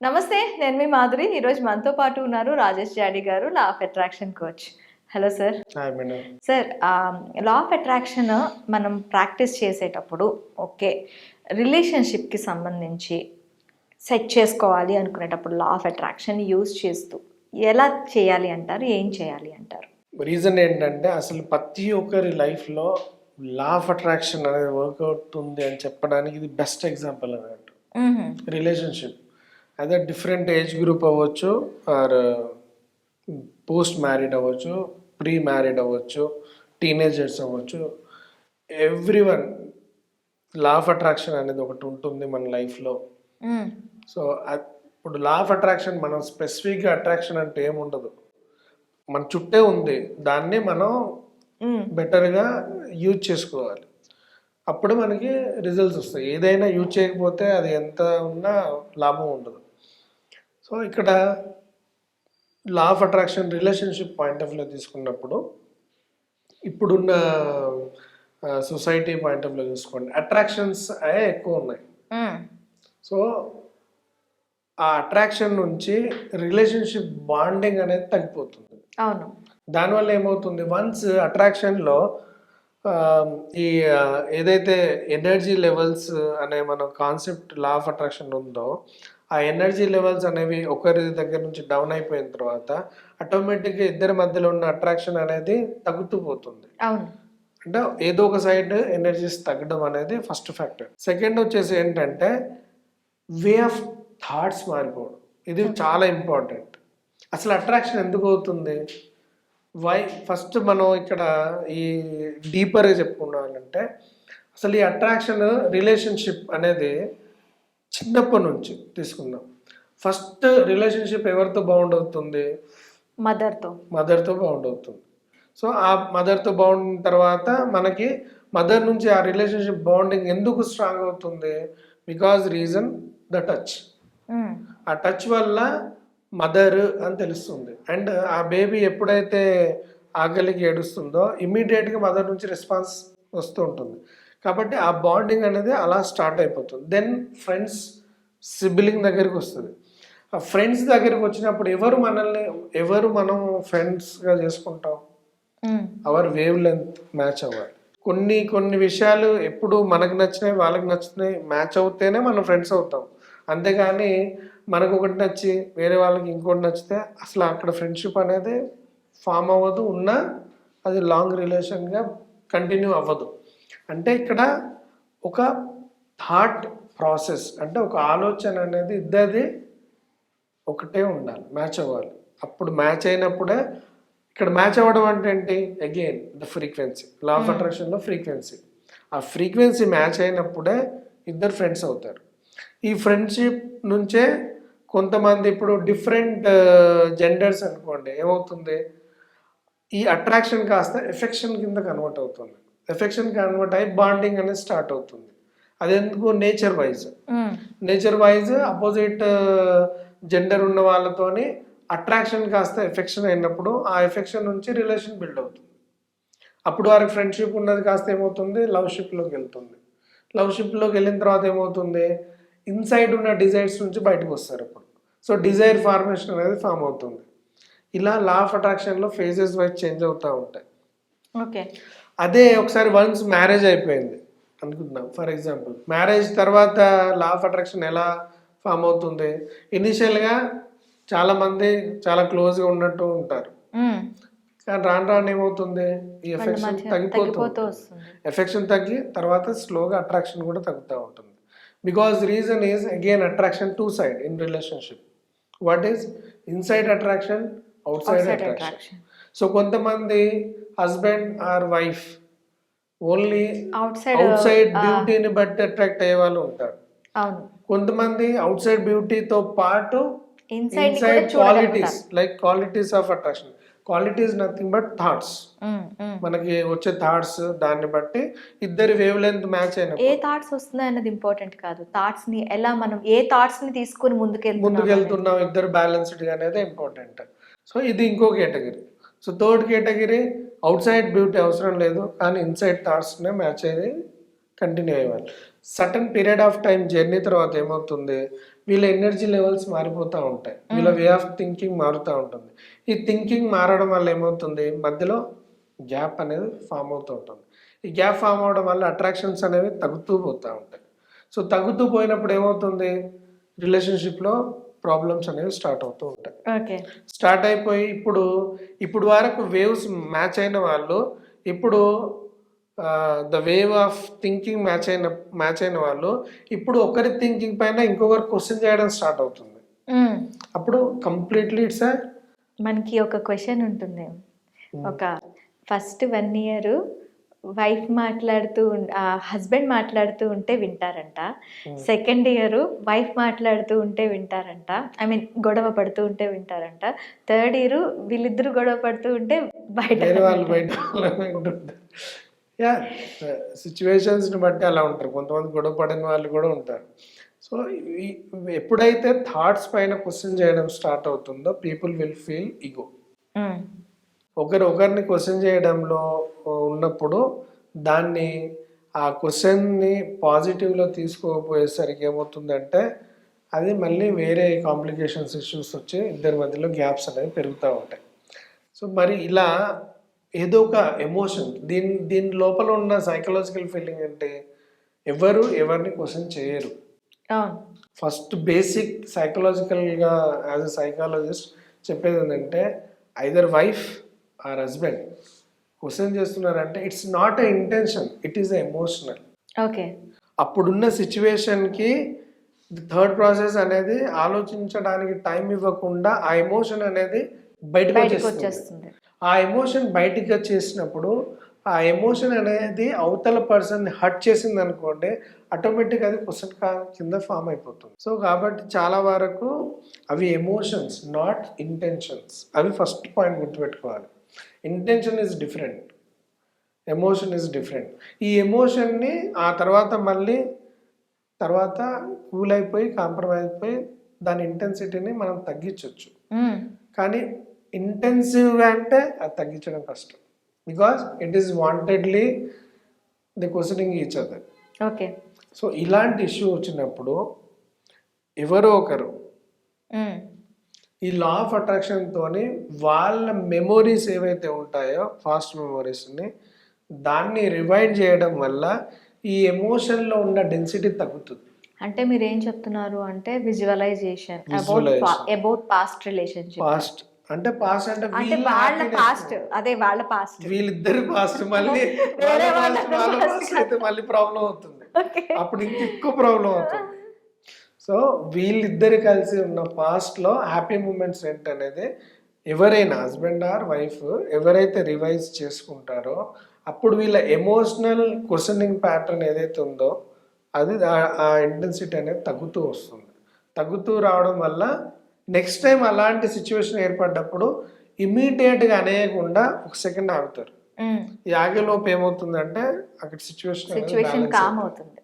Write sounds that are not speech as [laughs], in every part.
నమస్తే నేను మీ మాధురి. ఈరోజు మనతో పాటు ఉన్నారు రాజేష్ జాడి గారు law of attraction coach hello sir sir law of attraction మనం ప్రాక్టీస్ చేసేటప్పుడు ఓకే రిలేషన్షిప్కి సంబంధించి సెట్ చేసుకోవాలి అనుకునేటప్పుడు లా ఆఫ్ అట్రాక్షన్ యూజ్ చేస్తూ ఎలా చేయాలి అంటారు ఏం చేయాలి అంటారు? రీజన్ ఏంటంటే అసలు ప్రతి ఒక్కరి లైఫ్లో లా ఆఫ్ అట్రాక్షన్ అనేది వర్కౌట్ ఉంది అని చెప్పడానికి ఇది బెస్ట్ ఎగ్జాంపుల్ అన్నట్టు. రిలేషన్షిప్ అదే డిఫరెంట్ ఏజ్ గ్రూప్ అవ్వచ్చు ఆర్ పోస్ట్ మ్యారీడ్ అవ్వచ్చు ప్రీ మ్యారీడ్ అవ్వచ్చు టీనేజర్స్ అవ్వచ్చు. Every one law of attraction అనేది ఒకటి ఉంటుంది మన లైఫ్లో. సో ఇప్పుడు లా ఆఫ్ అట్రాక్షన్ మనం స్పెసిఫిక్గా అట్రాక్షన్ అంటే ఏముండదు మన చుట్టే ఉంది దాన్ని మనం బెటర్గా యూజ్ చేసుకోవాలి. అప్పుడు మనకి రిజల్ట్స్ వస్తాయి. ఏదైనా యూజ్ చేయకపోతే అది ఎంత ఉన్నా లాభం ఉండదు. సో ఇక్కడ law of attraction relationship point of view తీసుకున్నప్పుడు ఇప్పుడున్న సొసైటీ పాయింట్ ఆఫ్ వ్యూ చూసుకోండి అట్రాక్షన్స్ అయ్యే ఎక్కువ ఉన్నాయి. సో ఆ అట్రాక్షన్ నుంచి రిలేషన్షిప్ బాండింగ్ అనేది తగ్గిపోతుంది. అవును. దానివల్ల ఏమవుతుంది? వన్స్ అట్రాక్షన్లో ఈ ఏదైతే ఎనర్జీ లెవెల్స్ అనే మన కాన్సెప్ట్ లా ఆఫ్ అట్రాక్షన్ ఉందో ఆ ఎనర్జీ లెవెల్స్ అనేవి ఒకరి దగ్గర నుంచి డౌన్ అయిపోయిన తర్వాత ఆటోమేటిక్గా ఇద్దరి మధ్యలో ఉన్న అట్రాక్షన్ అనేది తగ్గుతూ పోతుంది. అంటే ఏదో ఒక సైడ్ ఎనర్జీస్ తగ్గడం అనేది ఫస్ట్ ఫ్యాక్టర్. సెకండ్ వచ్చేసి ఏంటంటే వే ఆఫ్ థాట్స్ మారిపోవడం. ఇది చాలా ఇంపార్టెంట్. అసలు అట్రాక్షన్ ఎందుకు అవుతుంది? వై ఫస్ట్ మనం ఇక్కడ ఈ డీపర్గా చెప్పుకున్నామంటే అసలు ఈ అట్రాక్షన్ రిలేషన్షిప్ అనేది చిన్నప్పటి నుంచి తీసుకుందాం ఫస్ట్ రిలేషన్షిప్ ఎవరితో బాండ్ అవుతుంది మదర్తో. మదర్తో బాండ్ అవుతుంది సో ఆ మదర్తో బాండ్ తర్వాత మనకి మదర్ నుంచి ఆ రిలేషన్షిప్ బాండింగ్ ఎందుకు స్ట్రాంగ్ అవుతుంది? Because reason the touch. ఆ టచ్ వల్ల మదర్ అని తెలుస్తుంది. అండ్ ఆ బేబీ ఎప్పుడైతే ఆకలికి ఏడుస్తుందో ఇమ్మీడియట్గా మదర్ నుంచి రెస్పాన్స్ వస్తూ ఉంటుంది. కాబట్టి ఆ బాండింగ్ అనేది అలా స్టార్ట్ అయిపోతుంది. దెన్ ఫ్రెండ్స్ సిబ్లింగ్ దగ్గరికి వస్తుంది. ఆ ఫ్రెండ్స్ దగ్గరికి వచ్చినప్పుడు ఎవరు మనల్ని ఎవరు మనం ఫ్రెండ్స్గా చేసుకుంటాం? అవర్ వేవ్ లెంత్ మ్యాచ్ అవ్వాలి. కొన్ని కొన్ని విషయాలు ఎప్పుడు మనకు నచ్చినాయి వాళ్ళకి నచ్చినాయి మ్యాచ్ అవుతేనే మనం ఫ్రెండ్స్ అవుతాం. అంతేగాని మనకు ఒకటి నచ్చి వేరే వాళ్ళకి ఇంకోటి నచ్చితే అసలు అక్కడ ఫ్రెండ్షిప్ అనేది ఫామ్ అవ్వదు. ఉన్నా అది లాంగ్ రిలేషన్గా కంటిన్యూ అవ్వదు. అంటే ఇక్కడ ఒక థాట్ ప్రాసెస్ అంటే ఒక ఆలోచన అనేది ఇద్దరిది ఒకటే ఉండాలి మ్యాచ్ అవ్వాలి. అప్పుడు మ్యాచ్ అయినప్పుడే ఇక్కడ మ్యాచ్ అవ్వడం అంటే ఏంటి? Again the frequency law of అట్రాక్షన్లో frequency ఆ ఫ్రీక్వెన్సీ మ్యాచ్ అయినప్పుడే ఇద్దరు ఫ్రెండ్స్ అవుతారు. ఈ ఫ్రెండ్షిప్ నుంచే కొంతమంది ఇప్పుడు డిఫరెంట్ జెండర్స్ అనుకోండి ఏమవుతుంది? ఈ అట్రాక్షన్ కాస్త ఎఫెక్షన్ కింద కన్వర్ట్ అవుతుంది. ఎఫెక్షన్ కన్వర్ట్ అయ్యి బాండింగ్ అనేది స్టార్ట్ అవుతుంది. అదెందుకు? Nature wise nature wise opposite gender ఉన్న వాళ్ళతోని అట్రాక్షన్ కాస్త ఎఫెక్షన్ అయినప్పుడు ఆ ఎఫెక్షన్ నుంచి రిలేషన్ బిల్డ్ అవుతుంది. అప్పుడు వారికి ఫ్రెండ్షిప్ ఉన్నది కాస్త ఏమవుతుంది? లవ్షిప్లోకి వెళ్తుంది. లవ్షిప్లోకి వెళ్ళిన తర్వాత ఏమవుతుంది? ఇన్సైడ్ ఉన్న డిజైర్స్ నుంచి బయటకు వస్తారు అప్పుడు. సో డిజైర్ ఫార్మేషన్ అనేది ఫామ్ అవుతుంది. ఇలా లా ఆఫ్ అట్రాక్షన్లో ఫేజెస్ వైజ్ చేంజ్ అవుతూ ఉంటాయి. ఓకే అదే ఒకసారి వన్స్ మ్యారేజ్ అయిపోయింది. అనుకుందాం ఫర్ ఎగ్జాంపుల్ మ్యారేజ్ తర్వాత లా ఆఫ్ అట్రాక్షన్ ఎలా ఫామ్ అవుతుంది? ఇనిషియల్గా చాలామంది చాలా క్లోజ్గా ఉన్నట్టు ఉంటారు. కానీ రాను రాను ఏమవుతుంది? ఈ ఎఫెక్షన్ తగ్గిపోతుంది. ఎఫెక్షన్ తగ్గి తర్వాత స్లోగా అట్రాక్షన్ కూడా తగ్గుతూ ఉంటుంది. Because reason is again attraction two side in relationship what is inside attraction outside attraction. So కొంతమంది husband or wife only outside outside బ్యూటీని బట్టి అట్రాక్ట్ అయ్యే వాళ్ళు ఉంటారు. కొంతమంది అవుట్ సైడ్ బ్యూటీతో పాటు inside qualities like qualities of attraction qualities nothing but thoughts మనకి వచ్చే థాట్స్ దాన్ని బట్టి ఇద్దరి వేవ్ లెంత్ మ్యాచ్ అయిన ఏ థాట్స్ వస్తున్నాయి అన్నది ఇంపార్టెంట్ కాదు. థాట్స్ని ఎలా మనం ఏ థాట్స్ని తీసుకొని ముందుకెళ్తున్నాం ముందుకు వెళ్తున్నాం ఇద్దరు బ్యాలెన్స్డ్ అనేది ఇంపార్టెంట్ సో ఇది ఇంకో category. So third category outside beauty అవసరం లేదు కానీ ఇన్సైడ్ థాట్స్నే మ్యాచ్ అయ్యి continue అయ్యాలి certain period of time journey తర్వాత ఏమవుతుంది? వీళ్ళ ఎనర్జీ లెవెల్స్ మారిపోతూ ఉంటాయి. వీళ్ళ వే ఆఫ్ థింకింగ్ మారుతూ ఉంటుంది. ఈ థింకింగ్ మారడం వల్ల ఏమవుతుంది? మధ్యలో గ్యాప్ అనేది ఫామ్ అవుతూ ఉంటుంది. ఈ గ్యాప్ ఫామ్ అవడం వల్ల అట్రాక్షన్స్ అనేవి తగ్గుతూ పోతూ ఉంటాయి. సో తగ్గుతూ పోయినప్పుడు ఏమవుతుంది? రిలేషన్షిప్లో ప్రాబ్లమ్స్ అనేవి స్టార్ట్ అవుతూ ఉంటాయి. స్టార్ట్ అయిపోయి ఇప్పుడు ఇప్పుడు వరకు వేవ్స్ మ్యాచ్ అయిన వాళ్ళు ఇప్పుడు the wave of thinking match అయిన మ్యాచ్ అయిన వాళ్ళు ఇప్పుడు ఒకరి థింకింగ్ పైన ఇంకొకరు క్వశ్చన్ చేయడం స్టార్ట్ అవుతుంది. అప్పుడు కంప్లీట్లీ ఇట్స్ మనకి ఒక క్వశ్చన్ ఉంటుంది ఒక ఫస్ట్ వన్ ఇయర్ వైఫ్ మాట్లాడుతూ హస్బెండ్ మాట్లాడుతూ ఉంటే వింటారంట. సెకండ్ ఇయర్ వైఫ్ మాట్లాడుతూ ఉంటే వింటారంట. ఐ మీన్ గొడవ పడుతూ ఉంటే వింటారంట. థర్డ్ ఇయర్ వీళ్ళిద్దరు గొడవ పడుతూ ఉంటే బయట సిచ్యువేషన్స్ని [laughs] బట్టి అలా ఉంటారు. కొంతమంది గొడవ పడిన వాళ్ళు కూడా ఉంటారు. సో ఎప్పుడైతే థాట్స్ పైన క్వశ్చన్ చేయడం స్టార్ట్ అవుతుందో పీపుల్ విల్ ఫీల్ ఈగో. ఒకరు ఒకరిని క్వశ్చన్ చేయడంలో ఉన్నప్పుడు దాన్ని ఆ క్వశ్చన్ని పాజిటివ్లో తీసుకోకపోయేసరికి ఏమవుతుందంటే అది మళ్ళీ వేరే కాంప్లికేషన్స్ ఇష్యూస్ వచ్చి ఇద్దరి మధ్యలో గ్యాప్స్ అనేవి పెరుగుతూ ఉంటాయి. సో మరి ఇలా ఏదో ఒక ఎమోషన్ దీని దీని లోపల ఉన్న సైకలాజికల్ ఫీలింగ్ అంటే ఎవరు ఎవరిని క్వశ్చన్ చేయరు. ఫస్ట్ బేసిక్ సైకలాజికల్గా యాజ్ ఎ సైకాలజిస్ట్ చెప్పేది ఏంటంటే either wife or husband. Question చేస్తున్నారంటే it's not a intention it is emotional. Okay. అప్పుడున్న సిచ్యువేషన్కి థర్డ్ ప్రాసెస్ అనేది ఆలోచించడానికి టైం ఇవ్వకుండా ఆ ఎమోషన్ అనేది బయటకు వచ్చేస్తుంది. ఆ ఎమోషన్ బయటికి వచ్చేసినప్పుడు ఆ ఎమోషన్ అనేది అవతల పర్సన్ హర్ట్ చేసింది అనుకోండి ఆటోమేటిక్ అది క్వశ్చన్ కింద ఫామ్ అయిపోతుంది. సో కాబట్టి చాలా వరకు అవి ఎమోషన్స్ నాట్ ఇంటెన్షన్స్. అవి ఫస్ట్ పాయింట్ గుర్తుపెట్టుకోవాలి. Intention is different emotion is different ఈ ఎమోషన్ని ఆ తర్వాత మళ్ళీ తర్వాత కూల్ అయిపోయి కాంప్రమైజ్ అయిపోయి దాని ఇంటెన్సిటీని మనం తగ్గించవచ్చు మ్మ్. కానీ ఇంటెన్సివ్గా అంటే అది తగ్గించడం కష్టం. Because it is wantedly the questioning each other okay so ఇలాంటి ఇష్యూ వచ్చినప్పుడు ఎవరో ఒకరు మ్మ్. ఈ లా ఆఫ్ అట్రాక్షన్తో వాళ్ళ మెమొరీస్ ఏవైతే ఉంటాయో ఫాస్ట్ మెమొరీస్ని దాన్ని రివైండ్ చేయడం వల్ల ఈ ఎమోషన్లో ఉన్న డెన్సిటీ తగ్గుతుంది. అంటే మీరు ఏం చెప్తున్నారు అంటే visualization about past relationship past అంటే పాస్ట్ అంటే అంటే వీళ్ళ. పాస్ట్ అదే వాళ్ళ పాస్ట్ వీళ్ళిద్దరి పాస్ట్ మళ్ళీ వేరే వాళ్ళ అయితే మళ్ళీ ప్రాబ్లం అవుతుంది. అప్పుడు ఇంక ఎక్కువ ప్రాబ్లం అవుతుంది. సో వీళ్ళిద్దరు కలిసి ఉన్న past లో హ్యాపీ మూమెంట్స్ ఏంటనేది ఎవరైనా హస్బెండ్ ఆర్ వైఫ్ ఎవరైతే రివైజ్ చేసుకుంటారో అప్పుడు వీళ్ళ ఎమోషనల్ క్వశ్చనింగ్ ప్యాటర్న్ ఏదైతే ఉందో అది ఆ- ఆ ఇంటెన్సిటీ అనేది తగ్గుతూ వస్తుంది. తగ్గుతూ రావడం వల్ల నెక్స్ట్ టైం అలాంటి సిచ్యువేషన్ ఏర్పడ్డప్పుడు ఇమీడియట్గా అనేయకుండా ఒక సెకండ్ ఆగుతారు. ఈ ఆగేలోపు ఏమవుతుందంటే అక్కడ సిచ్యువేషన్ సిచ్యువేషన్ కామ్ అవుతుంది.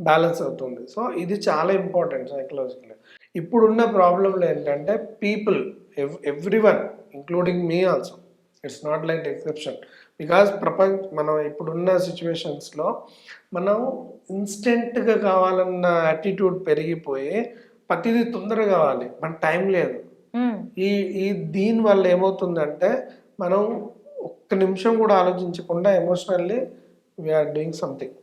బ్యాలెన్స్ అవుతుంది. సో ఇది చాలా ఇంపార్టెంట్ సైకలాజికల్ ఇప్పుడున్న ప్రాబ్లంలు ఏంటంటే people every one including me also it's not like exception. Because ప్రపంచ మనం ఇప్పుడున్న సిచ్యువేషన్స్లో మనం ఇన్స్టెంట్గా కావాలన్న యాటిట్యూడ్ పెరిగిపోయి ప్రతిదీ తొందరగా కావాలి. మన టైం లేదు. ఈ ఈ దీని వల్ల ఏమవుతుందంటే మనం ఒక్క నిమిషం కూడా ఆలోచించకుండా emotionally we are doing something.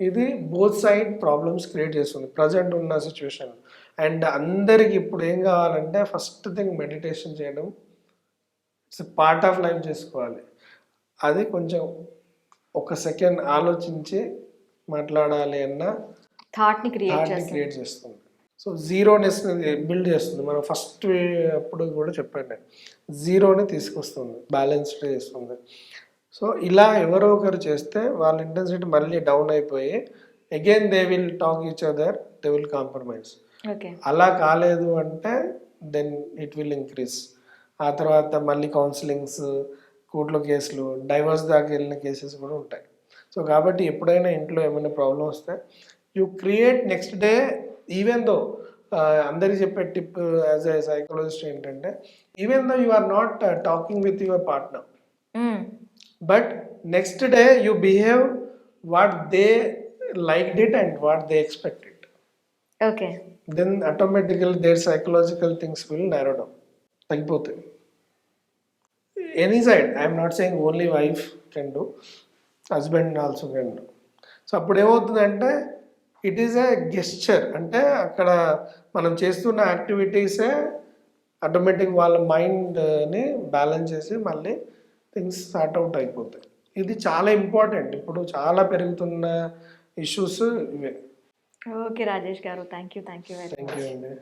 ఇది బోత్ సైడ్ ప్రాబ్లమ్స్ క్రియేట్ చేస్తుంది ప్రజెంట్ ఉన్న సిచ్యువేషన్ అండ్ అందరికి ఇప్పుడు ఏం కావాలంటే ఫస్ట్ థింగ్ మెడిటేషన్ చేయడం. ఇట్స్ పార్ట్ ఆఫ్ లైఫ్ చేసుకోవాలి. అది కొంచెం ఒక సెకండ్ ఆలోచించి మాట్లాడాలి అన్న క్రియేట్ థాట్ని చేస్తుంది. క్రియేట్ చేస్తుంది. సో జీరోనెస్ బిల్డ్ చేస్తుంది. మనం ఫస్ట్ అప్పుడు కూడా చెప్పాను. నేను జీరోని తీసుకొస్తుంది. బ్యాలెన్స్డ్ చేస్తుంది. సో ఇలా ఎవరో ఒకరు చేస్తే వాళ్ళ ఇంటెన్సిటీ మళ్ళీ డౌన్ అయిపోయి again they will talk each other they will compromise అలా కాలేదు అంటే దెన్ ఇట్ విల్ ఇంక్రీజ్ ఆ తర్వాత మళ్ళీ కౌన్సిలింగ్స్ కోర్టులో కేసులు డైవర్స్ దాకా వెళ్ళిన కేసెస్ కూడా ఉంటాయి. సో కాబట్టి ఎప్పుడైనా ఇంట్లో ఏమైనా ప్రాబ్లం వస్తే you create next day even though అందరికి చెప్పే టిప్ యాజ్ ఎ సైకాలజిస్ట్ ఏంటంటే even though you are not talking with your partner. But next day you behave what they like it and what they expect it okay then automatical their psychological things will narrow down తగ్గిపోతాయి any side I'm not saying only wife can do husband also can do so అప్పుడు ఏమవుతుందంటే it is a gesture అంటే అక్కడ మనం చేస్తున్న యాక్టివిటీసే automatic వాళ్ళ మైండ్ని balance చేసి మళ్ళీ థింగ్స్ సార్ట్ అవుట్ అయిపోతాయి. ఇది చాలా ఇంపార్టెంట్ ఇప్పుడు చాలా పెరుగుతున్న ఇష్యూస్ ఇవే. ఓకే రాజేష్ గారు. Thank you thank you very thank you అండి.